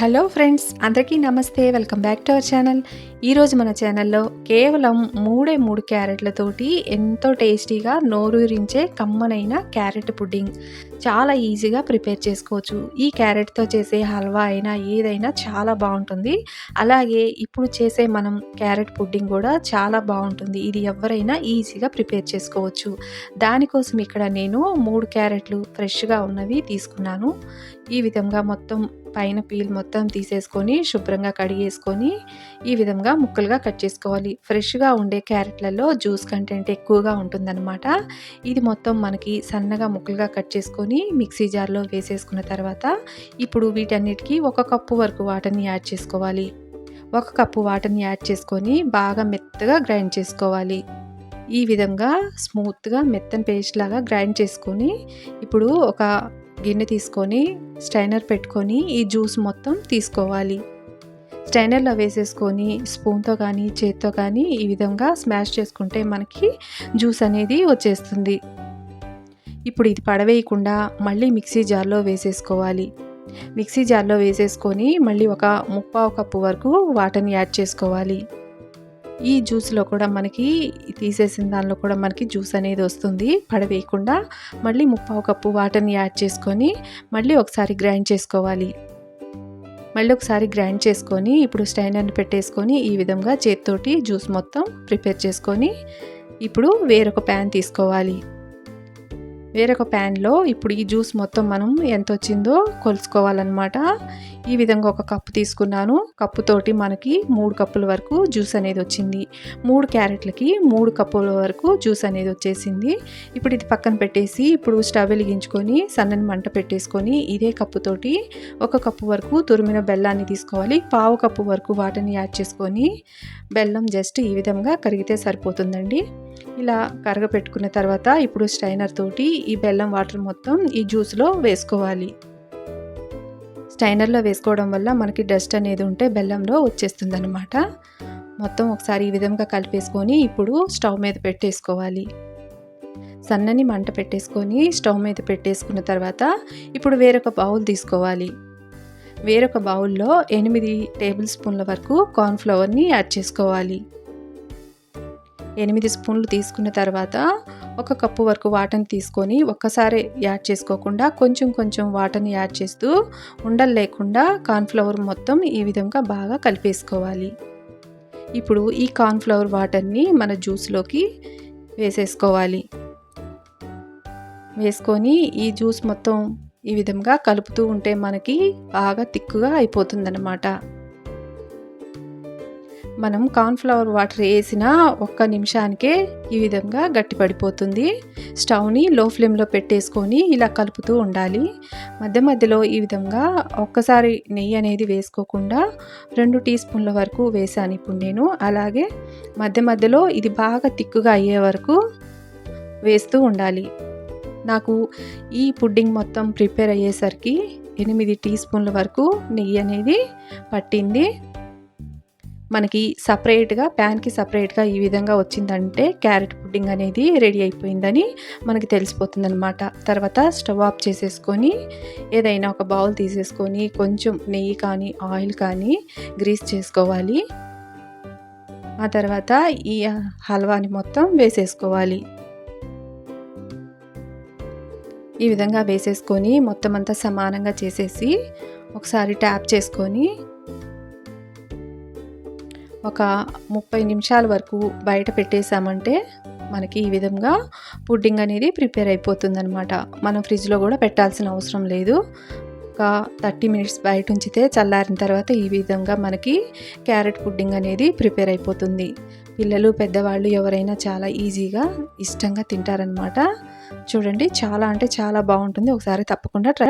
Hello friends అందరికీ నమస్తే welcome back to our channel. ఈరోజు మన ఛానల్లో కేవలం మూడే మూడు క్యారెట్లతోటి ఎంతో టేస్టీగా నోరూరించే కమ్మనైన క్యారెట్ పుడ్డింగ్ చాలా ఈజీగా ప్రిపేర్ చేసుకోవచ్చు. ఈ క్యారెట్తో చేసే హల్వా అయినా ఏదైనా చాలా బాగుంటుంది. అలాగే ఇప్పుడు చేసే మనం క్యారెట్ పుడ్డింగ్ కూడా చాలా బాగుంటుంది. ఇది ఎవరైనా ఈజీగా ప్రిపేర్ చేసుకోవచ్చు. దానికోసం ఇక్కడ నేను మూడు క్యారెట్లు ఫ్రెష్గా ఉన్నవి తీసుకున్నాను. ఈ విధంగా మొత్తం పైన పీల్ మొత్తం తీసేసుకొని శుభ్రంగా కడిగేసుకొని ఈ విధంగా ముక్కలుగా కట్ చేసుకోవాలి. ఫ్రెష్గా ఉండే క్యారెట్లలో జ్యూస్ కంటెంట్ ఎక్కువగా ఉంటుందన్నమాట. ఇది మొత్తం మనకి సన్నగా ముక్కలుగా కట్ చేసుకొని మిక్సీ జార్లో వేసేసుకున్న తర్వాత ఇప్పుడు వీటన్నిటికీ ఒక కప్పు వరకు వాటర్ని యాడ్ చేసుకోవాలి. ఒక కప్పు వాటర్ని యాడ్ చేసుకొని బాగా మెత్తగా గ్రైండ్ చేసుకోవాలి. ఈ విధంగా స్మూత్గా మెత్తని పేస్ట్ లాగా గ్రైండ్ చేసుకొని ఇప్పుడు ఒక గిన్నె తీసుకొని స్టైనర్ పెట్టుకొని ఈ జ్యూస్ మొత్తం తీసుకోవాలి. స్టైనర్లో వేసేసుకొని స్పూన్తో కానీ చేత్తో కానీ ఈ విధంగా స్మాష్ చేసుకుంటే మనకి జ్యూస్ అనేది వచ్చేస్తుంది. ఇప్పుడు ఇది పడవేయకుండా మళ్ళీ మిక్సీ జార్లో వేసేసుకోవాలి. మిక్సీ జార్లో వేసేసుకొని మళ్ళీ ఒక ముప్పావు కప్పు వరకు వాటర్ని యాడ్ చేసుకోవాలి. ఈ జ్యూస్లో కూడా మనకి తీసేసిన దానిలో కూడా మనకి జ్యూస్ అనేది వస్తుంది. పడవేయకుండా మళ్ళీ ముప్పావు కప్పు వాటర్ని యాడ్ చేసుకొని మళ్ళీ ఒకసారి గ్రైండ్ చేసుకోవాలి. మళ్ళీ ఒకసారి గ్రైండ్ చేసుకొని ఇప్పుడు స్టైనర్ని పెట్టేసుకొని ఈ విధంగా చేతితోటి జ్యూస్ మొత్తం ప్రిపేర్ చేసుకొని ఇప్పుడు వేరొక ప్యాన్ తీసుకోవాలి. వేరొక ప్యాన్లో ఇప్పుడు ఈ జ్యూస్ మొత్తం మనం ఎంత వచ్చిందో కొలుసుకోవాలన్నమాట ఈ విధంగా ఒక కప్పు తీసుకున్నాను. కప్పుతోటి మనకి మూడు కప్పుల వరకు జ్యూస్ అనేది వచ్చింది. మూడు క్యారెట్లకి మూడు కప్పుల వరకు జ్యూస్ అనేది వచ్చేసింది. ఇప్పుడు ఇది పక్కన పెట్టేసి ఇప్పుడు స్టవ్ వెలిగించుకొని సన్నని మంట పెట్టేసుకొని ఇదే కప్పుతోటి ఒక కప్పు వరకు తురిమిన బెల్లాన్ని తీసుకోవాలి. పావు కప్పు వరకు వాటిని యాడ్ చేసుకొని బెల్లం జస్ట్ ఈ విధంగా కరిగితే సరిపోతుందండి. ఇలా కరగపెట్టుకున్న తర్వాత ఇప్పుడు స్ట్రైనర్ తోటి ఈ బెల్లం వాటర్ మొత్తం ఈ జ్యూస్లో వేసుకోవాలి. స్టైనర్లో వేసుకోవడం వల్ల మనకి డస్ట్ అనేది ఉంటే బెల్లంలో వచ్చేస్తుంది అనమాట మొత్తం ఒకసారి ఈ విధంగా కలిపేసుకొని ఇప్పుడు స్టవ్ మీద పెట్టేసుకోవాలి. సన్నని మంట పెట్టేసుకొని స్టవ్ మీద పెట్టేసుకున్న తర్వాత ఇప్పుడు వేరొక బౌల్ తీసుకోవాలి. వేరొక బౌల్లో ఎనిమిది టేబుల్ స్పూన్ల వరకు కార్న్ఫ్లవర్ని యాడ్ చేసుకోవాలి. ఎనిమిది స్పూన్లు తీసుకున్న తర్వాత ఒక కప్పు వరకు వాటర్ని తీసుకొని ఒక్కసారి యాడ్ చేసుకోకుండా కొంచెం కొంచెం వాటర్ని యాడ్ చేస్తూ ఉండలు లేకుండా కార్న్ఫ్లవర్ మొత్తం ఈ విధంగా బాగా కలిపేసుకోవాలి. ఇప్పుడు ఈ కార్న్ఫ్లవర్ వాటర్ని మన జ్యూస్లోకి వేసేసుకోవాలి. వేసుకొని ఈ జ్యూస్ మొత్తం ఈ విధంగా కలుపుతూ ఉంటే మనకి బాగా తిక్కుగా అయిపోతుందన్నమాట. మనం కార్న్ఫ్లవర్ వాటర్ వేసిన ఒక్క నిమిషానికే ఈ విధంగా గట్టిపడిపోతుంది స్టవ్ని లో ఫ్లేమ్లో పెట్టేసుకొని ఇలా కలుపుతూ ఉండాలి. మధ్య మధ్యలో ఈ విధంగా ఒక్కసారి నెయ్యి అనేది వేసుకోకుండా రెండు టీ స్పూన్ల వరకు వేసాను ఇప్పుడు నేను. అలాగే మధ్య మధ్యలో ఇది బాగా తిక్కుగా అయ్యే వరకు వేస్తూ ఉండాలి. నాకు ఈ పుడ్డింగ్ మొత్తం ప్రిపేర్ అయ్యేసరికి ఎనిమిది టీ స్పూన్ల వరకు నెయ్యి అనేది పట్టింది. మనకి సపరేట్గా ప్యాన్కి సపరేట్గా ఈ విధంగా వచ్చిందంటే క్యారెట్ పుడ్డింగ్ అనేది రెడీ అయిపోయిందని మనకి తెలిసిపోతుంది అనమాట తర్వాత స్టవ్ ఆఫ్ చేసేసుకొని ఏదైనా ఒక బౌల్ తీసేసుకొని కొంచెం నెయ్యి కానీ ఆయిల్ కానీ గ్రీస్ చేసుకోవాలి. ఆ తర్వాత ఈ హల్వాని మొత్తం వేసేసుకోవాలి. ఈ విధంగా వేసేసుకొని మొత్తం అంతా సమానంగా చేసేసి ఒకసారి ట్యాప్ చేసుకొని ఒక ముప్పై నిమిషాల వరకు బయట పెట్టేసామంటే మనకి ఈ విధంగా పుడ్డింగ్ అనేది ప్రిపేర్ అయిపోతుందనమాట మనం ఫ్రిడ్జ్లో కూడా పెట్టాల్సిన అవసరం లేదు. ఒక థర్టీ మినిట్స్ బయట ఉంచితే చల్లారిన తర్వాత ఈ విధంగా మనకి క్యారెట్ పుడ్డింగ్ అనేది ప్రిపేర్ అయిపోతుంది. పిల్లలు పెద్దవాళ్ళు ఎవరైనా చాలా ఈజీగా ఇష్టంగా తింటారనమాట చూడండి చాలా అంటే చాలా బాగుంటుంది. ఒకసారి తప్పకుండా ట్రై